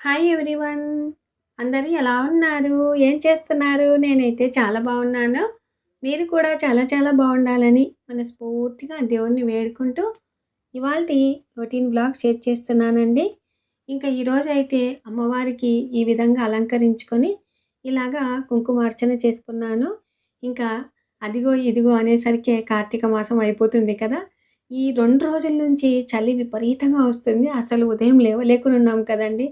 Hi everyone. అందరూ ఎలా ఉన్నారు? ఏం చేస్తున్నారు? నేనైతే చాలా బాగున్నాను. మీరు కూడా చాలా చాలా బాగుండాలని మనస్ఫూర్తిగా దేవుణ్ణి వేడుకుంటూ ఇవాళ రొటీన్ బ్లాగ్ షేర్ చేస్తున్నానండి. ఇంకా ఈరోజు అయితే అమ్మవారికి ఈ విధంగా అలంకరించుకొని ఇలాగా కుంకుమార్చన చేసుకున్నాను. ఇంకా అదిగో ఇదిగో అనేసరికి కార్తీక మాసం అయిపోతుంది కదా. ఈ రెండు రోజుల నుంచి చలి విపరీతంగా వస్తుంది. అసలు ఉదయం లేవలేకుండా ఉన్నాం కదండి.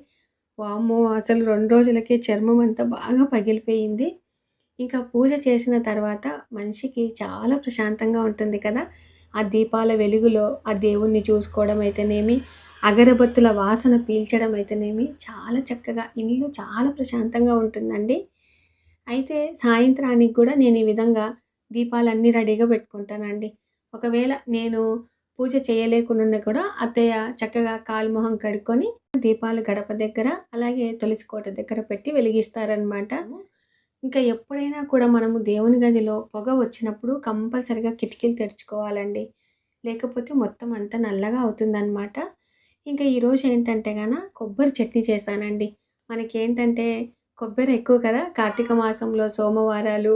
వామ్మో అసలు రెండు రోజులకే చర్మం అంతా బాగా పగిలిపోయింది. ఇంకా పూజ చేసిన తర్వాత మనిషికి చాలా ప్రశాంతంగా ఉంటుంది కదా. ఆ దీపాల వెలుగులో ఆ దేవుణ్ణి చూసుకోవడం అయితేనేమి అగరబత్తుల వాసన పీల్చడం అయితేనేమి చాలా చక్కగా ఇల్లు చాలా ప్రశాంతంగా ఉంటుందండి. అయితే సాయంత్రానికి కూడా నేను ఈ విధంగా దీపాలన్నీ రెడీగా పెట్టుకుంటానండి. ఒకవేళ నేను పూజ చేయలేకున్నా కూడా అత్తయ్య చక్కగా కాలు మొహం కడుక్కొని దీపాలు గడప దగ్గర అలాగే తులసి కోట దగ్గర పెట్టి వెలిగిస్తారనమాట ఇంకా ఎప్పుడైనా కూడా మనము దేవుని గదిలో పొగ వచ్చినప్పుడు కంపల్సరిగా కిటికీలు తెరుచుకోవాలండి. లేకపోతే మొత్తం అంతా నల్లగా అవుతుందన్నమాట. ఇంకా ఈరోజు ఏంటంటే గాన కొబ్బరి చట్నీ చేశానండి. మనకి ఏంటంటే కొబ్బరి ఎక్కువ కదా కార్తీక మాసంలో సోమవారాలు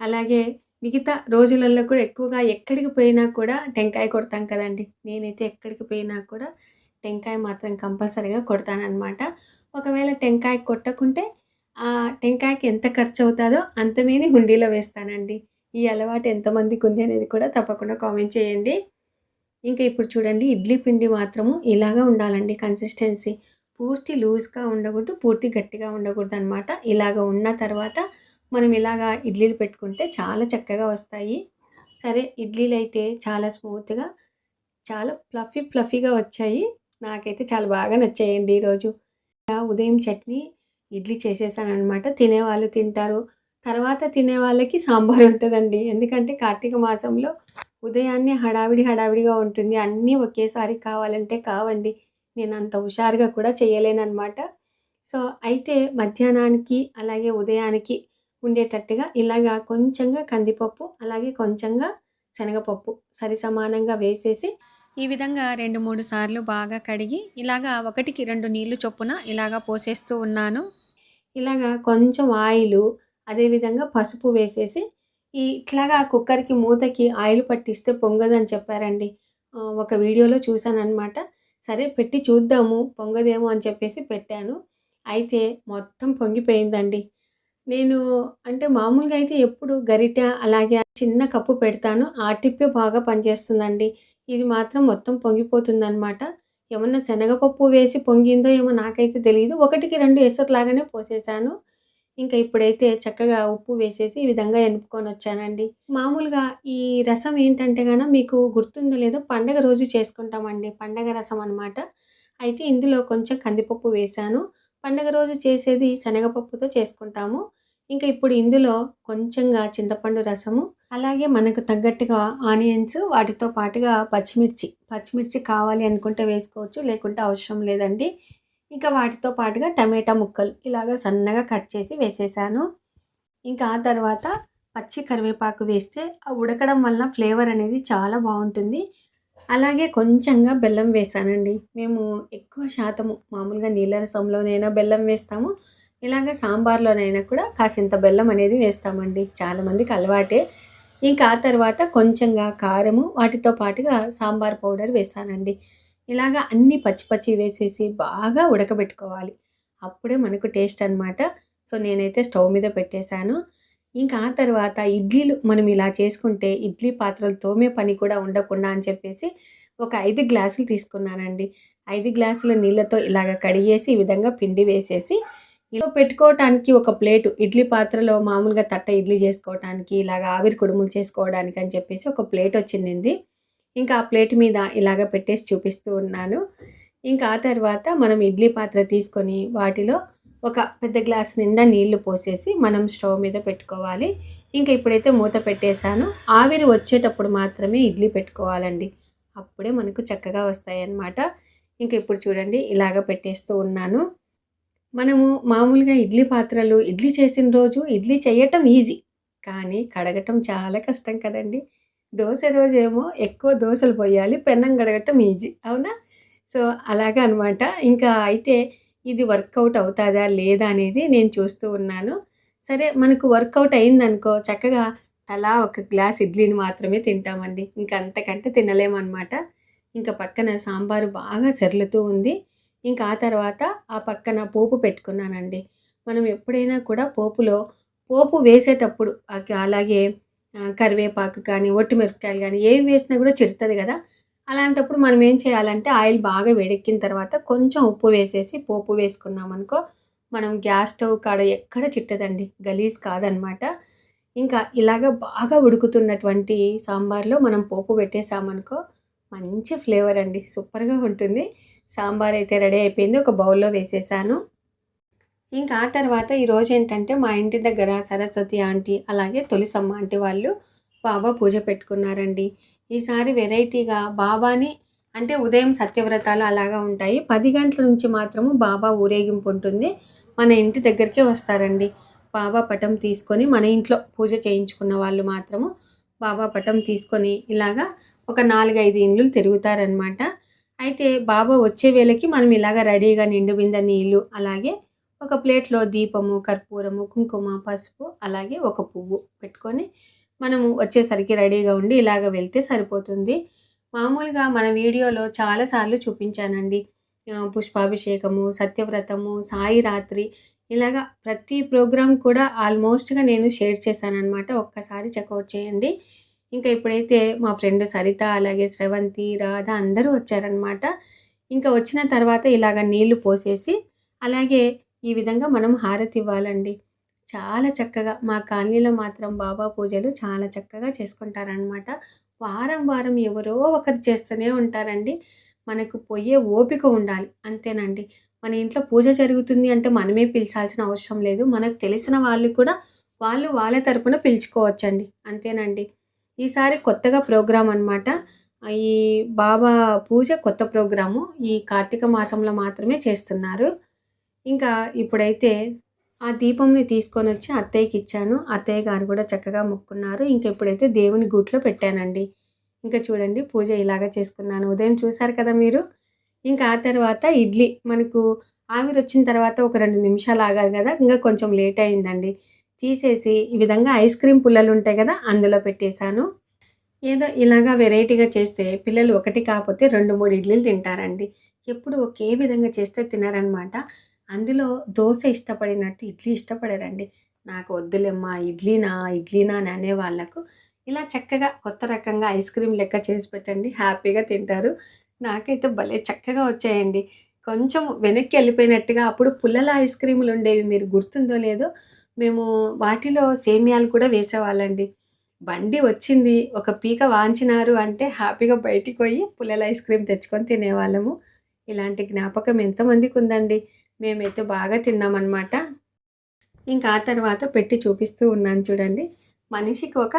అలాగే మిగతా రోజులలో కూడా ఎక్కువగా ఎక్కడికి పోయినా కూడా టెంకాయ కొడతాం కదండి. నేనైతే ఎక్కడికి పోయినా కూడా టెంకాయ మాత్రం కంపల్సరీగా కొడతానమాట ఒకవేళ టెంకాయ కొట్టకుంటే ఆ టెంకాయకి ఎంత ఖర్చు అవుతుందో అంత మీద హుండీలో వేస్తానండి. ఈ అలవాటు ఎంతమందికి ఉంది అనేది కూడా తప్పకుండా కామెంట్ చేయండి. ఇంకా ఇప్పుడు చూడండి ఇడ్లీ పిండి మాత్రము ఇలాగా ఉండాలండి కన్సిస్టెన్సీ. పూర్తి లూజ్గా ఉండకూడదు పూర్తి గట్టిగా ఉండకూడదు అనమాట ఇలాగ ఉన్న తర్వాత మనం ఇలాగా ఇడ్లీలు పెట్టుకుంటే చాలా చక్కగా వస్తాయి. సరే ఇడ్లీలు అయితే చాలా స్మూత్గా చాలా ఫ్లఫీ ఫ్లఫీగా వచ్చాయి. నాకైతే చాలా బాగా నచ్చాయండి ఈరోజు. ఉదయం చట్నీ ఇడ్లీ చేసేసానమాట తినేవాళ్ళు తింటారు. తర్వాత తినే వాళ్ళకి సాంబార్ ఉంటుందండి. ఎందుకంటే కార్తీక మాసంలో ఉదయాన్నే హడావిడి హడావిడిగా ఉంటుంది. అన్నీ ఒకేసారి కావాలంటే కావండి. నేను అంత హుషారుగా కూడా చేయలేనమాట సో అయితే మధ్యాహ్నానికి అలాగే ఉదయానికి ఉండేటట్టుగా ఇలాగా కొంచెంగా కందిపప్పు అలాగే కొంచెంగా శనగపప్పు సరి సమానంగా వేసేసి ఈ విధంగా రెండు మూడు సార్లు బాగా కడిగి ఇలాగా ఒకటికి రెండు నీళ్ళు చొప్పున ఇలాగా పోసేస్తూ ఉన్నాను. ఇలాగా కొంచెం ఆయిల్ అదేవిధంగా పసుపు వేసేసి ఈ ఇట్లాగా కుక్కర్కి మూతకి ఆయిల్ పట్టిస్తే పొంగదని చెప్పారండి. ఒక వీడియోలో చూశానమాట సరే పెట్టి చూద్దాము పొంగదేమో అని చెప్పేసి పెట్టాను. అయితే మొత్తం పొంగిపోయిందండి. నేను అంటే మామూలుగా అయితే ఎప్పుడు గరిట అలాగే చిన్న కప్పు పెడతాను. ఆ టిప్పే బాగా పనిచేస్తుందండి. ఇది మాత్రం మొత్తం పొంగిపోతుందనమాట ఏమన్నా శనగపప్పు వేసి పొంగిందో ఏమో నాకైతే తెలియదు ఒకటికి రెండు ఎసరులాగానే పోసేసాను. ఇంకా ఇప్పుడైతే చక్కగా ఉప్పు వేసేసి ఈ విధంగా ఎనుపుకొని వచ్చానండి. మామూలుగా ఈ రసం ఏంటంటే గాన మీకు గుర్తుందో లేదో పండగ రోజు చేసుకుంటామండి. పండగ రసం అనమాట అయితే ఇందులో కొంచెం కందిపప్పు వేశాను పండగ రోజు చేసేది శనగపప్పుతో చేసుకుంటాము. ఇంకా ఇప్పుడు ఇందులో కొంచెంగా చింతపండు రసము అలాగే మనకు తగ్గట్టుగా ఆనియన్స్ వాటితో పాటుగా పచ్చిమిర్చి పచ్చిమిర్చి కావాలి అనుకుంటే వేసుకోవచ్చు లేకుంటే అవసరం లేదండి. ఇంకా వాటితో పాటుగా టమాటా ముక్కలు ఇలాగ సన్నగా కట్ చేసి వేసేసాను. ఇంకా ఆ తర్వాత పచ్చి కరివేపాకు వేస్తే ఆ ఉడకడం వల్ల ఫ్లేవర్ అనేది చాలా బాగుంటుంది. అలాగే కొంచెంగా బెల్లం వేసానండి. మేము ఎక్కువ శాతము మామూలుగా నీళ్ళ రసంలోనైనా బెల్లం వేస్తాము. ఇలాగ సాంబార్లోనైనా కూడా కాసింత బెల్లం అనేది వేస్తామండి. చాలామందికి అలవాటే. ఇంకా ఆ తర్వాత కొంచెంగా కారము వాటితో పాటుగా సాంబార్ పౌడర్ వేసానండి. ఇలాగ అన్ని పచ్చి పచ్చి వేసేసి బాగా ఉడకబెట్టుకోవాలి. అప్పుడే మనకు టేస్ట్ అనమాట సో నేనైతే స్టవ్ మీద పెట్టేశాను. ఇంకా ఆ తర్వాత ఇడ్లీలు మనం ఇలా చేసుకుంటే ఇడ్లీ పాత్రలు తోమే పని కూడా ఉండకుండా అని చెప్పేసి ఒక ఐదు గ్లాసులు తీసుకున్నానండి. ఐదు గ్లాసుల నీళ్ళతో ఇలాగ కడిగేసి ఈ విధంగా పిండి వేసేసి ఇలా పెట్టుకోవటానికి ఒక ప్లేటు ఇడ్లీ పాత్రలో మామూలుగా తట్ట ఇడ్లీ చేసుకోవటానికి ఇలాగ ఆవిరి కుడుములు చేసుకోవడానికి అని చెప్పేసి ఒక ప్లేట్ వచ్చింది ఇంకా ఆ ప్లేట్ మీద ఇలాగ పెట్టేసి చూపిస్తూ ఉన్నాను. ఇంకా ఆ తర్వాత మనం ఇడ్లీ పాత్ర తీసుకొని వాటిలో ఒక పెద్ద గ్లాస్ నిండా నీళ్ళు పోసేసి మనం స్టవ్ మీద పెట్టుకోవాలి. ఇంకా ఇప్పుడైతే మూత పెట్టేశాను. ఆవిరి వచ్చేటప్పుడు మాత్రమే ఇడ్లీ పెట్టుకోవాలండి. అప్పుడే మనకు చక్కగా వస్తాయి అన్నమాట ఇంకా ఇప్పుడు చూడండి ఇలాగ పెట్టేస్తూ ఉన్నాను. మనము మామూలుగా ఇడ్లీ పాత్రలు ఇడ్లీ చేసిన రోజు ఇడ్లీ చేయటం ఈజీ కానీ కడగటం చాలా కష్టం కదండి. దోశ రోజేమో ఎక్కువ దోశలు పోయాలి పెన్నం కడగటం ఈజీ అవునా? సో అలాగే అనమాట ఇంకా అయితే ఇది వర్కౌట్ అవుతుందా లేదా అనేది నేను చూస్తూ ఉన్నాను. సరే మనకు వర్కౌట్ అయిందనుకో చక్కగా తలా ఒక గ్లాస్ ఇడ్లీని మాత్రమే తింటామండి. ఇంకా అంతకంటే తినలేమన్నమాట. ఇంకా పక్కన సాంబారు బాగా సెర్లుతూ ఉంది. ఇంకా ఆ తర్వాత ఆ పక్కన పోపు పెట్టుకున్నానండి. మనం ఎప్పుడైనా కూడా పోపులో పోపు వేసేటప్పుడు అలాగే కరివేపాకు కానీ ఒట్టి మిరపకాయలు కానీ ఏవి వేసినా కూడా చిరుతుంది కదా. అలాంటప్పుడు మనం ఏం చేయాలంటే ఆయిల్ బాగా వేడెక్కిన తర్వాత కొంచెం ఉప్పు వేసేసి పోపు వేసుకున్నామనుకో మనం గ్యాస్ స్టవ్ కాడ ఎక్కడ చిట్టదండి. గలీజ్ కాదనమాట. ఇంకా ఇలాగ బాగా ఉడుకుతున్నటువంటి సాంబార్లో మనం పోపు పెట్టేసామనుకో మంచి ఫ్లేవర్ అండి. సూపర్గా ఉంటుంది. సాంబార్ అయితే రెడీ అయిపోయింది ఒక బౌల్లో వేసేసాను. ఇంకా ఆ తర్వాత ఈరోజు ఏంటంటే మా ఇంటి దగ్గర సరస్వతి ఆంటీ అలాగే తొలిసమ్మ ఆంటీ వాళ్ళు బాబా పూజ పెట్టుకున్నారండి. ఈసారి వెరైటీగా బాబాని అంటే ఉదయం సత్యవ్రతాలు అలాగా ఉంటాయి. పది గంటల నుంచి మాత్రము బాబా ఊరేగింపు ఉంటుంది. మన ఇంటి దగ్గరికే వస్తారండి. బాబా పటం తీసుకొని మన ఇంట్లో పూజ చేయించుకున్న వాళ్ళు మాత్రము బాబా పటం తీసుకొని ఇలాగా ఒక నాలుగైదు ఇండ్లు తిరుగుతారనమాట అయితే బాబా వచ్చే వేళకి మనం ఇలాగ రెడీగా నిండు బింద నీళ్ళు అలాగే ఒక ప్లేట్లో దీపము కర్పూరము కుంకుమ పసుపు అలాగే ఒక పువ్వు పెట్టుకొని మనము వచ్చేసరికి రెడీగా ఉండి ఇలాగ వెళ్తే సరిపోతుంది. మామూలుగా మన వీడియోలో చాలాసార్లు చూపించానండి. పుష్పాభిషేకము సత్యవ్రతము సాయి రాత్రి ఇలాగా ప్రతి ప్రోగ్రామ్ కూడా ఆల్మోస్ట్గా నేను షేర్ చేశాను అనమాట ఒక్కసారి చెక్అవుట్ చేయండి. ఇంకా ఇప్పుడైతే మా ఫ్రెండ్ సరిత అలాగే స్రవంతి రాధ అందరూ వచ్చారనమాట ఇంకా వచ్చిన తర్వాత ఇలాగ నీళ్ళు పోసేసి అలాగే ఈ విధంగా మనం హారతి ఇవ్వాలండి. చాలా చక్కగా మా కాలనీలో మాత్రం బాబా పూజలు చాలా చక్కగా చేసుకుంటారనమాట వారం వారం ఎవరో ఒకరు చేస్తూనే ఉంటారండి. మనకు పోయే ఓపిక ఉండాలి అంతేనండి. మన ఇంట్లో పూజ జరుగుతుంది అంటే మనమే పిలిచాల్సిన అవసరం లేదు. మనకు తెలిసిన వాళ్ళు కూడా వాళ్ళు వాళ్ళ తరపున పిలుచుకోవచ్చండి అంతేనండి. ఈసారి కొత్తగా ప్రోగ్రాం అనమాట ఈ బాబా పూజ కొత్త ప్రోగ్రాము. ఈ కార్తీక మాసంలో మాత్రమే చేస్తున్నారు. ఇంకా ఇప్పుడైతే ఆ దీపంని తీసుకొని వచ్చి అత్తయ్యకి ఇచ్చాను. అత్తయ్య గారు కూడా చక్కగా మొక్కున్నారు. ఇంకా ఇప్పుడైతే దేవుని గూట్లో పెట్టానండి. ఇంకా చూడండి పూజ ఇలాగా చేసుకున్నాను. ఉదయం చూసారు కదా మీరు? ఇంకా ఆ తర్వాత ఇడ్లీ. మనకు ఆవిరి వచ్చిన తర్వాత ఒక రెండు నిమిషాలు ఆగాలి కదా. ఇంకా కొంచెం లేట్ అయిందండి. తీసేసి ఈ విధంగా ఐస్ క్రీమ్ పుల్లలు ఉంటాయి కదా అందులో పెట్టేశాను. ఏదో ఇలాగా వెరైటీగా చేస్తే పిల్లలు ఒకటి కాకపోతే రెండు మూడు ఇడ్లీలు తింటారండి. ఎప్పుడు ఒకే విధంగా చేస్తే తినారనమాట. అందులో దోశ ఇష్టపడినట్టు ఇడ్లీ ఇష్టపడారండి. నాకు వద్దులేమ్మా ఇడ్లీనా ఇడ్లీనా అని అనే వాళ్ళకు ఇలా చక్కగా కొత్త రకంగా ఐస్ క్రీమ్ లెక్క చేసి పెట్టండి హ్యాపీగా తింటారు. నాకైతే భలే చక్కగా వచ్చాయండి. కొంచెం వెనక్కి వెళ్ళిపోయినట్టుగా అప్పుడు పుల్లల ఐస్ క్రీములు ఉండేవి మీరు గుర్తుందో లేదో మేము వాటిలో సేమియాలు కూడా వేసేవాళ్ళండి. బండి వచ్చింది ఒక పీక వాంచినారు అంటే హ్యాపీగా బయటికి పోయి పుల్లల ఐస్ క్రీమ్ తెచ్చుకొని తినేవాళ్ళము. ఇలాంటి జ్ఞాపకం ఎంతమందికి ఉందండి. మేమైతే బాగా తిన్నామన్నమాట. ఇంకా ఆ తర్వాత పెట్టి చూపిస్తూ ఉన్నాను చూడండి. మనిషికి ఒక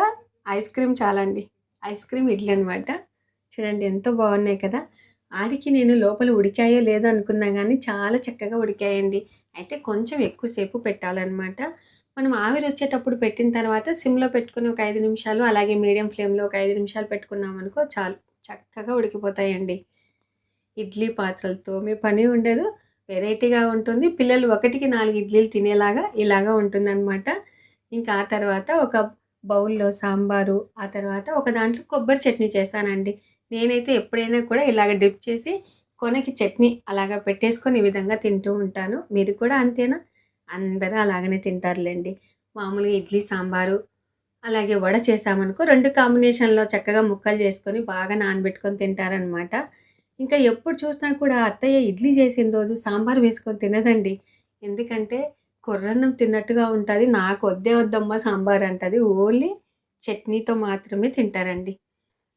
ఐస్ క్రీమ్ చాలండి. ఐస్ క్రీమ్ ఇడ్లీ అనమాట చూడండి ఎంతో బాగున్నాయి కదా. ఆడికి నేను లోపల ఉడికాయో లేదో అనుకున్నా కానీ చాలా చక్కగా ఉడికాయండి. అయితే కొంచెం ఎక్కువసేపు పెట్టాలన్నమాట. మనం ఆవిరి వచ్చేటప్పుడు పెట్టిన తర్వాత సిమ్లో పెట్టుకుని ఒక ఐదు నిమిషాలు అలాగే మీడియం ఫ్లేమ్లో ఒక ఐదు నిమిషాలు పెట్టుకున్నాం అనుకో చాలు. చక్కగా ఉడికిపోతాయండి. ఇడ్లీ పాత్రలతో మీ పని ఉండదు. వెరైటీగా ఉంటుంది. పిల్లలు ఒకటికి నాలుగు ఇడ్లీలు తినేలాగా ఇలాగా ఉంటుందన్నమాట. ఇంకా ఆ తర్వాత ఒక బౌల్లో సాంబారు ఆ తర్వాత ఒక దాంట్లో కొబ్బరి చట్నీ చేశానండి. నేనైతే ఎప్పుడైనా కూడా ఇలాగ డిప్ చేసి కొనకి చట్నీ అలాగా పెట్టేసుకొని ఈ విధంగా తింటూ ఉంటాను. మీరు కూడా అంతేనా? అందరూ అలాగనే తింటారులేండి. మామూలుగా ఇడ్లీ సాంబారు అలాగే వడ చేసామనుకో రెండు కాంబినేషన్లో చక్కగా ముక్కలు చేసుకొని బాగా నానబెట్టుకొని తింటారనమాట ఇంకా ఎప్పుడు చూసినా కూడా అత్తయ్య ఇడ్లీ చేసిన రోజు సాంబార్ వేసుకొని తినదండి. ఎందుకంటే కొర్రన్నం తిన్నట్టుగా ఉంటుంది నాకు వద్దే వద్దమ్మ సాంబార్ అంటది ఓన్లీ చట్నీతో మాత్రమే తింటారండి.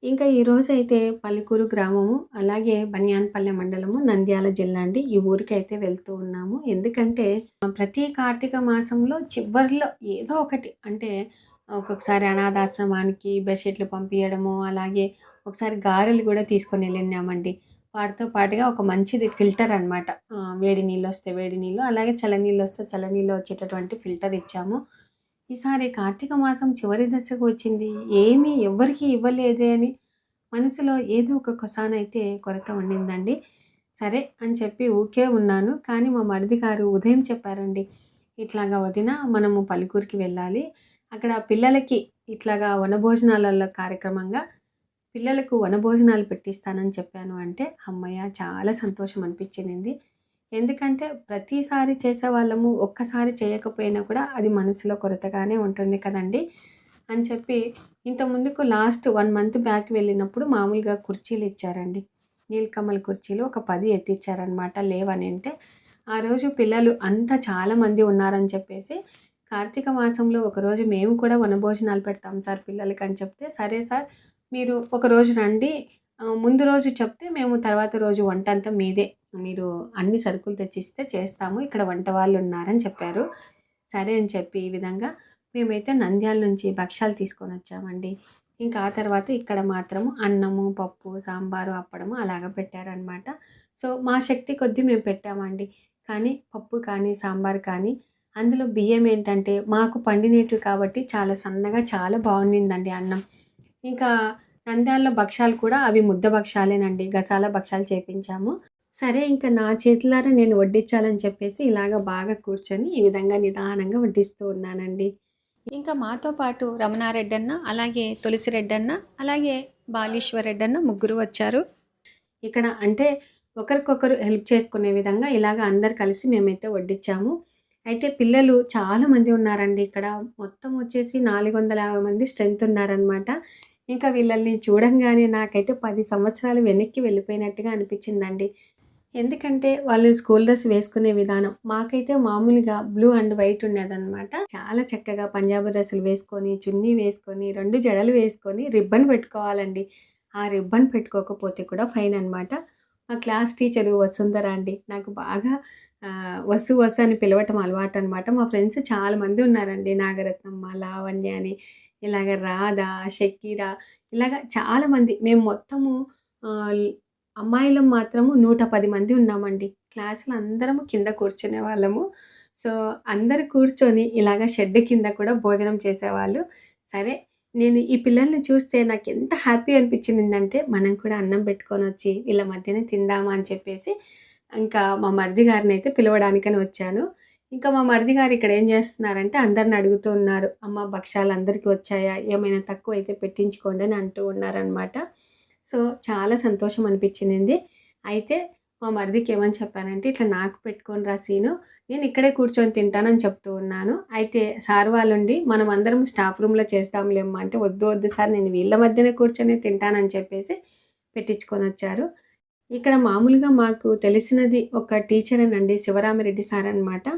ఇంకా ఈరోజు అయితే పల్లికూరు గ్రామము అలాగే బనియాన్పల్లె మండలము నంద్యాల జిల్లా అండి. ఈ ఊరికి అయితే వెళ్తూ ఉన్నాము. ఎందుకంటే ప్రతి కార్తీక మాసంలో చివరిలో ఏదో ఒకటి అంటే ఒక్కొక్కసారి అనాథాశ్రమానికి బెడ్షీట్లు పంపించడము అలాగే ఒకసారి గారెలు కూడా తీసుకొని వెళ్ళినామండి. వాటితో పాటుగా ఒక మంచిది ఫిల్టర్ అనమాట వేడి నీళ్ళు వస్తే వేడి నీళ్ళు అలాగే చల్లనీళ్ళు వస్తే చల్లనీళ్ళు వచ్చేటటువంటి ఫిల్టర్ ఇచ్చాము. ఈసారి కార్తీక మాసం చివరి దశకు వచ్చింది. ఏమీ ఎవ్వరికీ ఇవ్వలేదే అని మనసులో ఏదో ఒక కొసానైతే కొరత ఉండిందండి సరే అని చెప్పి ఊకే ఉన్నాను. కానీ మా మరిది గారు ఉదయం చెప్పారండి ఇట్లాగా వదిన మనము పలుకూరికి వెళ్ళాలి. అక్కడ పిల్లలకి ఇట్లాగా వనభోజనాలలో కార్యక్రమంగా పిల్లలకు వనభోజనాలు పెట్టిస్తానని చెప్పాను. అంటే అమ్మయ్య చాలా సంతోషం అనిపించింది. ఎందుకంటే ప్రతిసారి చేసే వాళ్ళము ఒక్కసారి చేయకపోయినా కూడా అది మనసులో కొరతగానే ఉంటుంది కదండి. అని చెప్పి ఇంత ముందుకు లాస్ట్ వన్ మంత్ బ్యాక్ వెళ్ళినప్పుడు మామూలుగా కుర్చీలు ఇచ్చారండి. నీలకమల్ కుర్చీలు ఒక పది ఎత్తిచ్చారనమాట లేవని అంటే ఆ రోజు పిల్లలు అంతా చాలామంది ఉన్నారని చెప్పేసి కార్తీక మాసంలో ఒకరోజు మేము కూడా వనభోజనాలు పెడతాం సార్ పిల్లలకి అని చెప్తే సరే సార్ మీరు ఒకరోజు రండి ముందు రోజు చెప్తే మేము తర్వాత రోజు వంట అంతా మీదే. మీరు అన్ని సరుకులు తెచ్చిస్తే చేస్తాము. ఇక్కడ వంట వాళ్ళు ఉన్నారని చెప్పారు. సరే అని చెప్పి ఈ విధంగా మేమైతే నంద్యాల నుంచి భక్ష్యాలు తీసుకొని వచ్చామండి. ఇంకా ఆ తర్వాత ఇక్కడ మాత్రము అన్నము పప్పు సాంబారు అప్పడము అలాగ పెట్టారనమాట సో మా శక్తి కొద్దీ మేము పెట్టామండి. కానీ పప్పు కానీ సాంబార్ కానీ అందులో బియ్యం ఏంటంటే మాకు పండినేటివి కాబట్టి చాలా సన్నగా చాలా బాగుండిందండి అన్నం. ఇంకా నంద్యాలలో భక్ష్యాలు కూడా అవి ముద్ద భక్ష్యాలేనండి. గసాల భక్ష్యాలు చేపించాము. సరే ఇంకా నా చేతులారా నేను వడ్డించాలని చెప్పేసి ఇలాగ బాగా కూర్చొని ఈ విధంగా నిదానంగా వడ్డిస్తూ ఉన్నానండి. ఇంకా మాతో పాటు రమణారెడ్డి అన్న అలాగే తులసిరెడ్డి అన్న అలాగే బాలీశ్వరెడ్డి అన్న ముగ్గురు వచ్చారు. ఇక్కడ అంటే ఒకరికొకరు హెల్ప్ చేసుకునే విధంగా ఇలాగ అందరు కలిసి మేమైతే వడ్డించాము. అయితే పిల్లలు చాలా మంది ఉన్నారండి. ఇక్కడ మొత్తం వచ్చేసి నాలుగు వందల యాభై మంది స్ట్రెంత్ ఉన్నారనమాట ఇంకా వీళ్ళని చూడంగానే నాకైతే పది సంవత్సరాలు వెనక్కి వెళ్ళిపోయినట్టుగా అనిపించిందండి. ఎందుకంటే వాళ్ళు స్కూల్ డ్రెస్ వేసుకునే విధానం మాకైతే మామూలుగా బ్లూ అండ్ వైట్ ఉండేదన్నమాట. చాలా చక్కగా పంజాబీ డ్రెస్సులు వేసుకొని చున్నీ వేసుకొని రెండు జడలు వేసుకొని రిబ్బన్ పెట్టుకోవాలండి. ఆ రిబ్బన్ పెట్టుకోకపోతే కూడా ఫైన్ అనమాట మా క్లాస్ టీచరు వసుంధర అండి. నాకు బాగా వసు వసు అని పిలవటం అలవాటు అనమాట మా ఫ్రెండ్స్ చాలా మంది ఉన్నారండి. నాగరత్నమ్మ లావణ్య అని. ఇలాగ రాధా షకీరా ఇలాగ చాలామంది మేము మొత్తము అమ్మాయిలం మాత్రము నూట పది మంది ఉన్నామండి. క్లాసులో అందరము కింద కూర్చునే వాళ్ళము. సో అందరు కూర్చొని ఇలాగ షెడ్ కింద కూడా భోజనం చేసేవాళ్ళు. సరే నేను ఈ పిల్లల్ని చూస్తే నాకు ఎంత హ్యాపీ అనిపించిందంటే మనం కూడా అన్నం పెట్టుకొని వచ్చి వీళ్ళ మధ్యనే తిందామా అని చెప్పేసి ఇంకా మా మరిది గారిని అయితే పిలవడానికని వచ్చాను. ఇంకా మా మరిది గారు ఇక్కడ ఏం చేస్తున్నారంటే అందరిని అడుగుతూ ఉన్నారు. అమ్మ భక్ష్యాలు అందరికీ వచ్చాయా? ఏమైనా తక్కువ అయితే పెట్టించుకోండి అని అంటూ ఉన్నారనమాట సో చాలా సంతోషం అనిపించింది. అయితే మా మరిదికి ఏమని చెప్పానంటే ఇట్లా నాకు పెట్టుకొని రా సీను. నేను ఇక్కడే కూర్చొని తింటానని చెప్తూ ఉన్నాను. అయితే సార్ వాళ్ళుండి మనం అందరం స్టాఫ్ రూమ్లో చేస్తాంలేమ్మా అంటే వద్దు వద్దు సార్. నేను వీళ్ళ మధ్యనే కూర్చొని తింటానని చెప్పేసి పెట్టించుకొని వచ్చారు. ఇక్కడ మామూలుగా మాకు తెలిసినది ఒక టీచర్ అనండి శివరామిరెడ్డి సార్ అనమాట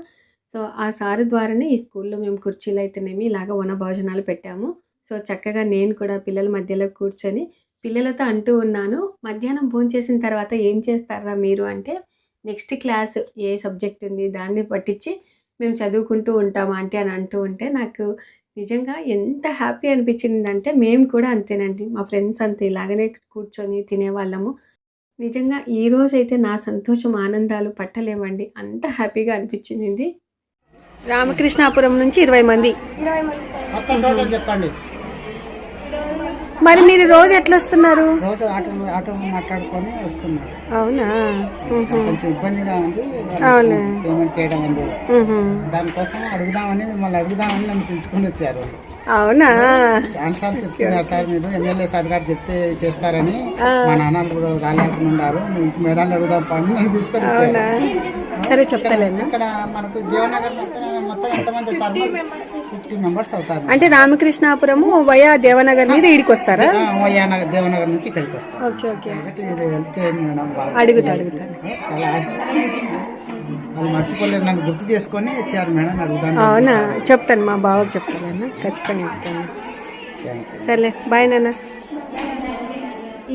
సో ఆ సార్ ద్వారానే ఈ స్కూల్లో మేము కుర్చీలు అయితేనేమి ఇలాగ వన భోజనాలు పెట్టాము. సో చక్కగా నేను కూడా పిల్లల మధ్యలో కూర్చొని పిల్లలతో అంటూ ఉన్నాను మధ్యాహ్నం భోజనం చేసిన తర్వాత ఏం చేస్తారా మీరు? అంటే నెక్స్ట్ క్లాస్ ఏ సబ్జెక్ట్ ఉంది దాన్ని పట్టించి మేము చదువుకుంటూ ఉంటాం ఆంటీ అని అంటూ ఉంటే నాకు నిజంగా ఎంత హ్యాపీ అనిపించిందంటే మేము కూడా అంతేనండి. మా ఫ్రెండ్స్ అంతే ఇలాగనే కూర్చొని తినేవాళ్ళము. నిజంగా ఈరోజైతే నా సంతోషం ఆనందాలు పట్టలేమండి. అంత హ్యాపీగా అనిపించింది. రామకృష్ణాపురం నుంచి ఇరవై మంది. చెప్పండి. మరి మీరు రోజు ఎట్లా వస్తున్నారు? రోజు ఆటో ఆటో మాట్లాడుకొని వస్తున్నారు. అవునా? కొంచెం ఇబ్బందిగా ఉంది. అవులే. పేమెంట్ చేయడం ఉంది. దానికోసం అడుగుదామని మిమ్మల్ని అడుగుదామని నన్ను పిలుచుకొని వచ్చారు. అవునా? చాలాసార్లు చెప్తున్నారు సార్ మీరు. ఎమ్మెల్యే సార్ గారు చెప్తే చేస్తారని మా నాన్నలు కూడా రాలేకుండా ఉన్నారు. మేడాలు అడుగుదాం పని నన్ను తీసుకొని అవునా? సరే చెప్తాలేనా? ఇక్కడ మనకు జీవనగర్ మొత్తం మొత్తం ఎంతమంది అవుతారు ఫిఫ్టీ మెంబర్స్ అవుతారు. అంటే రామకృష్ణాపురము వయా దేవనగర్ మీద ఈడికి వస్తారా దేవనగర్ నుంచి ఇక్కడికి వస్తారు. Okay okay. అడుగుతా అడుగుతా. చాలా వాళ్ళు మర్చిపోలేరు నన్ను గుర్తు చేసుకొని ఇచ్చారు మేడం అడుగుతాను. అవునా? చెప్తాను మా బావకు చెప్తాను. ఖచ్చితంగా చెప్తాను. సర్లే బాయ్ నాన్న.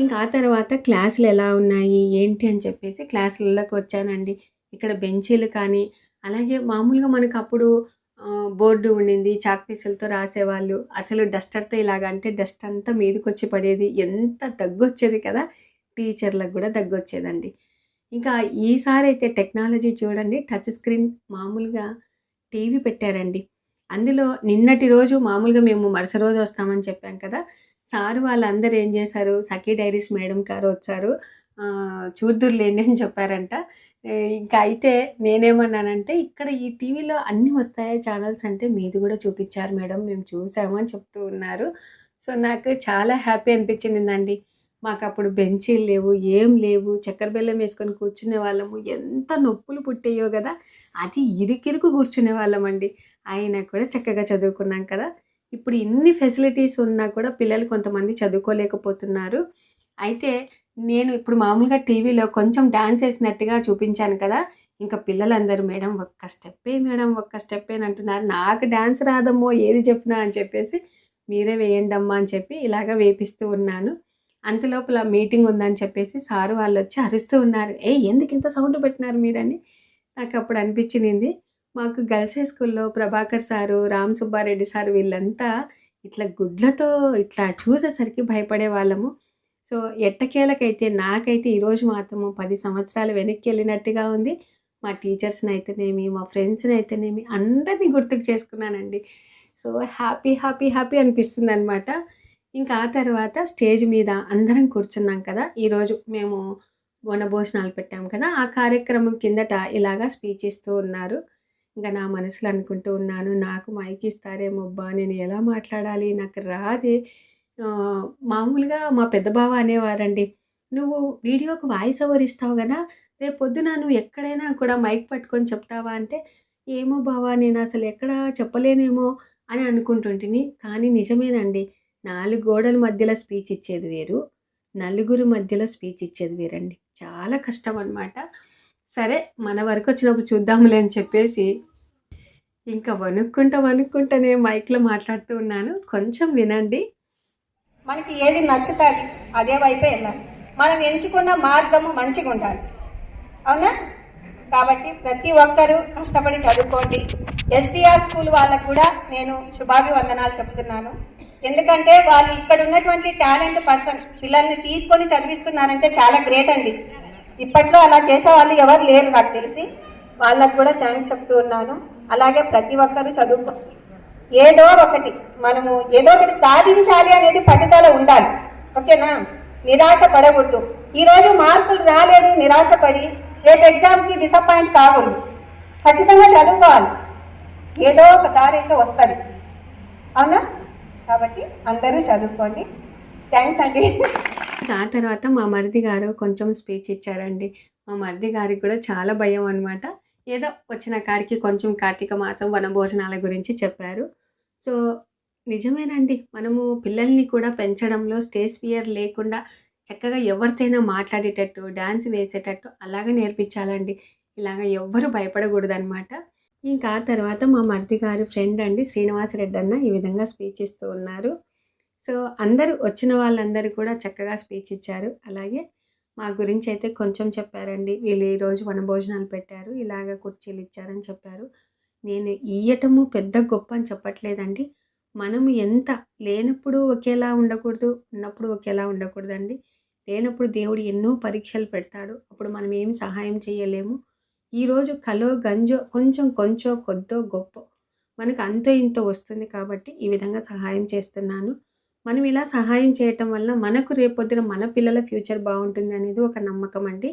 ఇంకా ఆ తర్వాత క్లాసులు ఎలా ఉన్నాయి ఏంటి అని చెప్పేసి క్లాసులలోకి వచ్చానండి. ఇక్కడ బెంచీలు కానీ అలాగే మామూలుగా మనకు అప్పుడు బోర్డు ఉండింది చాక్ పీసులతో రాసేవాళ్ళు. అసలు డస్టర్తో ఇలాగ అంటే డస్ట్ అంతా మీదకి వచ్చి పడేది. ఎంత దగ్గు వచ్చేది కదా! టీచర్లకు కూడా దగ్గు వచ్చేదండి ఇంకా ఈసారి అయితే టెక్నాలజీ చూడండి టచ్ స్క్రీన్ మామూలుగా టీవీ పెట్టారండి. అందులో నిన్నటి రోజు మామూలుగా మేము మరుస రోజు వస్తామని చెప్పాం కదా! సార్ వాళ్ళందరూ ఏం చేశారు? సఖీ డైరీస్ మేడం గారు వచ్చారు. చూద్దురులేండి అని చెప్పారంట. ఇంకా అయితే నేనేమన్నానంటే ఇక్కడ ఈ టీవీలో అన్నీ వస్తాయా ఛానల్స్ అంటే మీది కూడా చూపించారు మేడం మేము చూసాము అని చెప్తూ ఉన్నారు. సో నాకు చాలా హ్యాపీ అనిపించిందండి మాకు అప్పుడు బెంచీలు లేవు ఏం లేవు చక్కెర బెల్లం వేసుకొని కూర్చునే వాళ్ళము. ఎంత నొప్పులు పుట్టేయో కదా అది ఇరుకిరుకు కూర్చునే వాళ్ళం అండి. అయినా కూడా చక్కగా చదువుకున్నాం కదా. ఇప్పుడు ఇన్ని ఫెసిలిటీస్ ఉన్నా కూడా పిల్లలు కొంతమంది చదువుకోలేకపోతున్నారు. అయితే నేను ఇప్పుడు మామూలుగా టీవీలో కొంచెం డ్యాన్స్ వేసినట్టుగా చూపించాను కదా ఇంకా పిల్లలందరూ మేడం ఒక్క స్టెప్పే మేడం ఒక్క స్టెప్పే అని అంటున్నారు. నాకు డ్యాన్స్ రాదమ్మో ఏది చెప్పినా అని చెప్పేసి మీరే వేయండి అమ్మా అని చెప్పి ఇలాగ వేపిస్తూ ఉన్నాను. అంతలోపల మీటింగ్ ఉందని చెప్పేసి సారు వాళ్ళు వచ్చి అరుస్తూ ఉన్నారు. ఏ ఎందుకు ఇంత సౌండ్ పెట్టినారు మీరని? నాకు అప్పుడు అనిపించింది మాకు గర్ల్స్ హై స్కూల్లో ప్రభాకర్ సారు రామ్ సుబ్బారెడ్డి సారు వీళ్ళంతా ఇట్లా గుడ్లతో ఇట్లా చూసేసరికి భయపడే వాళ్ళము సో ఎట్టకేలకైతే నాకైతే ఈరోజు మాత్రము పది సంవత్సరాలు వెనక్కి వెళ్ళినట్టుగా ఉంది. మా టీచర్స్ని అయితేనేమి మా ఫ్రెండ్స్ని అయితేనేమి అందరినీ గుర్తుకు చేసుకున్నానండి. సో హ్యాపీ హ్యాపీ హ్యాపీ అనిపిస్తుంది అనమాట ఇంకా ఆ తర్వాత స్టేజ్ మీద అందరం కూర్చున్నాం కదా. ఈరోజు మేము వనభోజనాలు పెట్టాం కదా. ఆ కార్యక్రమం కిందట ఇలాగా స్పీచ్ ఇస్తూ ఉన్నారు. ఇంకా నా మనసులో అనుకుంటూ ఉన్నాను నాకు మైక్ ఇస్తారేమో అబ్బా నేను ఎలా మాట్లాడాలి నాకు రాదే మామూలుగా మా పెద్ద బావ అనేవారండి. నువ్వు వీడియోకి వాయిస్ ఓవర్ ఇస్తావు కదా రేపు పొద్దున నువ్వు ఎక్కడైనా కూడా మైక్ పట్టుకొని చెప్తావా? అంటే ఏమో బావా నేను అసలు ఎక్కడ చెప్పలేనేమో అని అనుకుంటుంటిని కానీ నిజమేనండి నాలుగు గోడల మధ్యలో స్పీచ్ ఇచ్చేది వేరు నలుగురు మధ్యలో స్పీచ్ ఇచ్చేది వేరండి. చాలా కష్టం అనమాట సరే మన వరకు వచ్చినప్పుడు చూద్దాములే అని చెప్పేసి ఇంకా వణుక్కుంటా వణుక్కుంటానే మైక్లో మాట్లాడుతూ ఉన్నాను. కొంచెం వినండి. మనకి ఏది నచ్చుతుంది అదే వైపే వెళ్ళాలి. మనం ఎంచుకున్న మార్గము మంచిగా ఉండాలి. అవునా? కాబట్టి ప్రతి ఒక్కరూ కష్టపడి చదువుకోండి. ఎస్టీఆర్ స్కూల్ వాళ్ళకు కూడా నేను శుభాభివందనాలు చెప్తున్నాను. ఎందుకంటే వాళ్ళు ఇక్కడ ఉన్నటువంటి టాలెంట్ పర్సన్ పిల్లల్ని తీసుకొని చదివిస్తున్నారంటే చాలా గ్రేట్ అండి. ఇప్పట్లో అలా చేసే వాళ్ళు ఎవరు లేరు నాకు తెలిసి. వాళ్ళకు కూడా థ్యాంక్స్ చెప్తూ ఉన్నాను. అలాగే ప్రతి ఒక్కరూ చదువుకో ఏదో ఒకటి మనము ఏదో ఒకటి సాధించాలి అనేది పట్టుదల ఉండాలి. ఓకేనా నిరాశ పడకూడదు ఈరోజు మార్కులు రాలేదు నిరాశపడి రేపు ఎగ్జామ్కి డిసప్పాయింట్ కాకూడదు. ఖచ్చితంగా చదువుకోవాలి. ఏదో ఒక దారి అయితే వస్తుంది. అవునా? కాబట్టి అందరూ చదువుకోండి. థ్యాంక్స్ అండి. ఆ తర్వాత మా మరిది గారు కొంచెం స్పీచ్ ఇచ్చారండి. మా మరిది గారికి కూడా చాలా భయం అనమాట ఏదో వచ్చిన కాడికి కొంచెం కార్తీక మాసం వనభోజనాల గురించి చెప్పారు. సో నిజమేనండి. మనము పిల్లల్ని కూడా పెంచడంలో స్టేజ్ ఫియర్ లేకుండా చక్కగా ఎవరితోనైనా మాట్లాడేటట్టు డాన్స్ వేసేటట్టు అలాగే నేర్పించాలండి. ఇలాగ ఎవ్వరు భయపడకూడదు అనమాట ఇంకా తర్వాత మా మరిది గారి ఫ్రెండ్ అండి శ్రీనివాసరెడ్డి అన్న ఈ విధంగా స్పీచ్ ఇస్తూ ఉన్నారు. సో అందరూ వచ్చిన వాళ్ళందరూ కూడా చక్కగా స్పీచ్ ఇచ్చారు. అలాగే మా గురించి అయితే కొంచెం చెప్పారండి. వీళ్ళు ఈరోజు వనభోజనాలు పెట్టారు. ఇలాగ కుర్చీలు ఇచ్చారని చెప్పారు. నేను ఇయ్యటము పెద్ద గొప్ప అని చెప్పట్లేదండి. మనము ఎంత లేనప్పుడు ఒకేలా ఉండకూడదు ఉన్నప్పుడు ఒకేలా ఉండకూడదండి. లేనప్పుడు దేవుడు ఎన్నో పరీక్షలు పెడతాడు. అప్పుడు మనం ఏమి సహాయం చేయలేము. ఈరోజు కలో గంజో కొంచెం కొంచెం కొద్దో గొప్ప మనకు అంతో ఇంతో వస్తుంది కాబట్టి ఈ విధంగా సహాయం చేస్తున్నాను. మనం ఇలా సహాయం చేయటం వల్ల మనకు రేపొద్దున మన పిల్లల ఫ్యూచర్ బాగుంటుంది అనేది ఒక నమ్మకం అండి.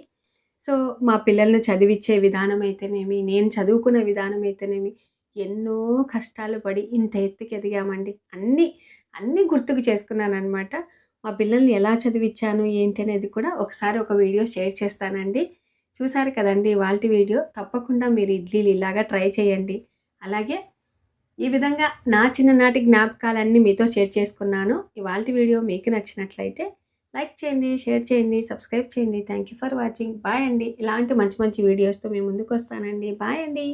సో మా పిల్లల్ని చదివించే విధానం అయితేనేమి నేను చదువుకున్న విధానం అయితేనేమి ఎన్నో కష్టాలు పడి ఇంత ఎత్తుకి ఎదిగామండి అన్నీ అన్నీ గుర్తుకు చేసుకున్నాను అనమాట మా పిల్లల్ని ఎలా చదివించాను ఏంటి అనేది కూడా ఒకసారి ఒక వీడియో షేర్ చేస్తానండి. చూసారు కదండి వాళ్ళ వీడియో. తప్పకుండా మీరు ఇడ్లీలు ఇలాగా ట్రై చేయండి. అలాగే ఈ విధంగా నా చిన్ననాటి జ్ఞాపకాలన్నీ మీతో షేర్ చేసుకున్నాను. ఇవాళ వీడియో మీకు నచ్చినట్లయితే లైక్ చేయండి షేర్ చేయండి సబ్స్క్రైబ్ చేయండి. Thank you for watching. Bye అండి. ఇలాంటి మంచి మంచి వీడియోస్తో మేము ముందుకు వస్తానండి బాయ్ అండి.